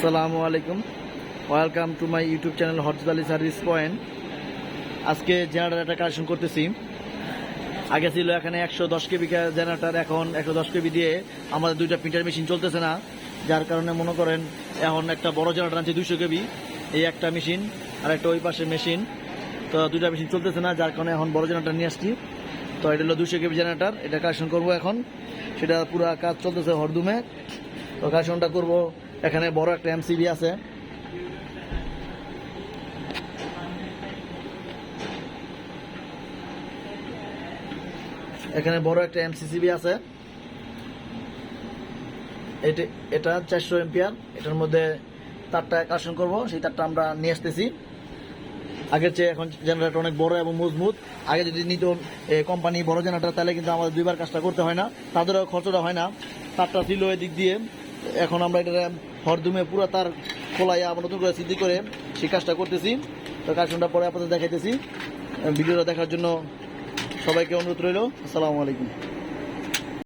আসসালামু আলাইকুম। Welcome to my YouTube channel হরজত আলী সার্ভিস পয়েন্ট আজকে জেনারেটার কালেকশন করতেছি। আগে ছিল এখানে একশো দশ কেবি জেনারেটার, এখন একশো দশ কেবি দিয়ে আমাদের দুইটা প্রিন্টার মেশিন চলতেছে না। যার কারণে মনে করেন এখন একটা বড় জেনারেটার আনছে দুইশো কেবি, এই একটা মেশিন আর একটা ওই পাশে মেশিন তো দুইটা মেশিন চলতেছে না, যার কারণে এখন বড় জেনারেটার নিয়ে আসছি। তো এটা হলো দুশো কেবি জেনারেটার, এটা কালেকশন করব এখন। সেটা পুরো কাজ চলতেছে হরদুমে। তো কালেকশনটা করব এখানে বড় একটা এমসিবি আছে। এখানে বড় একটা এমসিসিবি আছে। এটা চারশো এম্পিয়ার। এটার মধ্যে তারটা কালেকশন করব, সেই তারটা আমরা নিয়ে আসতেছি। আগের চেয়ে এখন জেনারেটর অনেক বড় এবং মজবুত। আগে যদি নিত কোম্পানি বড় জেনারেটর তাহলে কিন্তু আমাদের দুইবার কাজটা করতে হয় না। তাদেরও খরচটা হয় না। তারটা ছিল এদিক দিয়ে। এখন আমরা এটা হরদুমে পুরো তার খোলাইয়া আমরা নতুন করে সিদ্ধি করে সেই কাজটা করতেছি। তো কাজটা পরে আপনাদের দেখাইতেছি। ভিডিওটা দেখার জন্য সবাইকে অনুরোধ রইল। আসসালামু আলাইকুম।